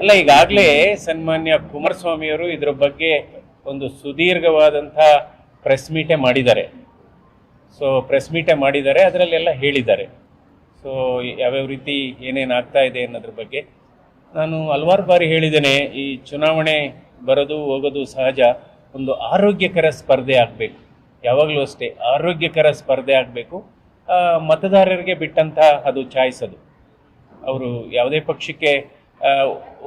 ಅಲ್ಲ, ಈಗಾಗಲೇ ಸನ್ಮಾನ್ಯ ಕುಮಾರಸ್ವಾಮಿಯವರು ಇದರ ಬಗ್ಗೆ ಒಂದು ಸುದೀರ್ಘವಾದಂಥ ಪ್ರೆಸ್ ಮೀಟೆ ಮಾಡಿದ್ದಾರೆ. ಸೊ ಪ್ರೆಸ್ ಮೀಟೆ ಮಾಡಿದ್ದಾರೆ, ಅದರಲ್ಲೆಲ್ಲ ಹೇಳಿದ್ದಾರೆ. ಸೊ ಯಾವ್ಯಾವ ರೀತಿ ಏನೇನು ಆಗ್ತಾ ಇದೆ ಅನ್ನೋದ್ರ ಬಗ್ಗೆ. ನಾನು ಹಲವಾರು ಬಾರಿ ಹೇಳಿದ್ದೇನೆ, ಈ ಚುನಾವಣೆ ಬರೋದು ಹೋಗೋದು ಸಹಜ, ಒಂದು ಆರೋಗ್ಯಕರ ಸ್ಪರ್ಧೆ ಆಗಬೇಕು. ಯಾವಾಗಲೂ ಅಷ್ಟೇ, ಆರೋಗ್ಯಕರ ಸ್ಪರ್ಧೆ ಆಗಬೇಕು. ಮತದಾರರಿಗೆ ಬಿಟ್ಟಂಥ ಅದು ಚಾಯ್ಸದು ಅವರು ಯಾವುದೇ ಪಕ್ಷಕ್ಕೆ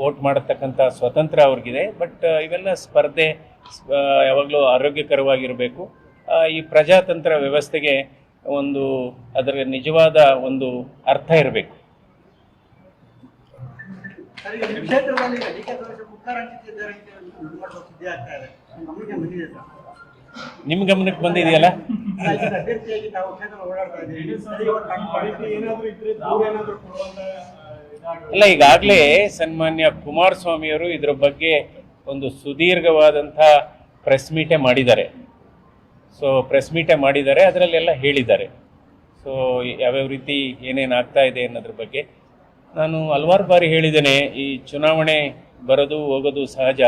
ವೋಟ್ ಮಾಡತಕ್ಕಂಥ ಸ್ವತಂತ್ರ ಅವ್ರಿಗಿದೆ. ಬಟ್ ಇವೆಲ್ಲ ಸ್ಪರ್ಧೆ ಯಾವಾಗಲೂ ಆರೋಗ್ಯಕರವಾಗಿರಬೇಕು. ಈ ಪ್ರಜಾತಂತ್ರ ವ್ಯವಸ್ಥೆಗೆ ಒಂದು ಅದರ ನಿಜವಾದ ಒಂದು ಅರ್ಥ ಇರಬೇಕು. ನಿಮ್ಮ ಗಮನಕ್ಕೆ ಬಂದಿದೆಯಲ್ಲ? ಅಲ್ಲ, ಈಗಾಗಲೇ ಸನ್ಮಾನ್ಯ ಕುಮಾರಸ್ವಾಮಿಯವರು ಇದರ ಬಗ್ಗೆ ಒಂದು ಸುದೀರ್ಘವಾದಂಥ ಪ್ರೆಸ್ ಮೀಟೇ ಮಾಡಿದ್ದಾರೆ. ಸೊ ಪ್ರೆಸ್ ಮೀಟೇ ಮಾಡಿದ್ದಾರೆ, ಅದರಲ್ಲೆಲ್ಲ ಹೇಳಿದ್ದಾರೆ. ಸೊ ಯಾವ್ಯಾವ ರೀತಿ ಏನೇನು ಆಗ್ತಾ ಇದೆ ಅನ್ನೋದ್ರ ಬಗ್ಗೆ ನಾನು ಹಲವಾರು ಬಾರಿ ಹೇಳಿದ್ದೇನೆ, ಈ ಚುನಾವಣೆ ಬರೋದು ಹೋಗೋದು ಸಹಜ,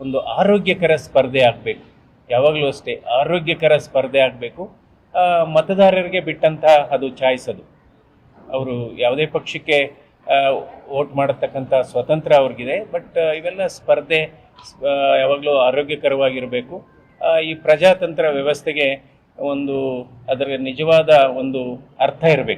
ಒಂದು ಆರೋಗ್ಯಕರ ಸ್ಪರ್ಧೆ ಆಗಬೇಕು. ಯಾವಾಗಲೂ ಅಷ್ಟೇ ಆರೋಗ್ಯಕರ ಸ್ಪರ್ಧೆ ಆಗಬೇಕು. ಮತದಾರರಿಗೆ ಬಿಟ್ಟಂತಹ ಅದು ಚಾಯ್ಸ್ ಅದು. ಅವರು ಯಾವುದೇ ಪಕ್ಷಕ್ಕೆ ವೋಟ್ ಮಾಡತಕ್ಕಂಥ ಸ್ವತಂತ್ರ ಅವ್ರಿಗಿದೆ. ಬಟ್ ಇವೆಲ್ಲ ಸ್ಪರ್ಧೆ ಯಾವಾಗಲೂ ಆರೋಗ್ಯಕರವಾಗಿರಬೇಕು. ಈ ಪ್ರಜಾತಂತ್ರ ವ್ಯವಸ್ಥೆಗೆ ಒಂದು, ಅದರ ನಿಜವಾದ ಒಂದು ಅರ್ಥ ಇರಬೇಕು.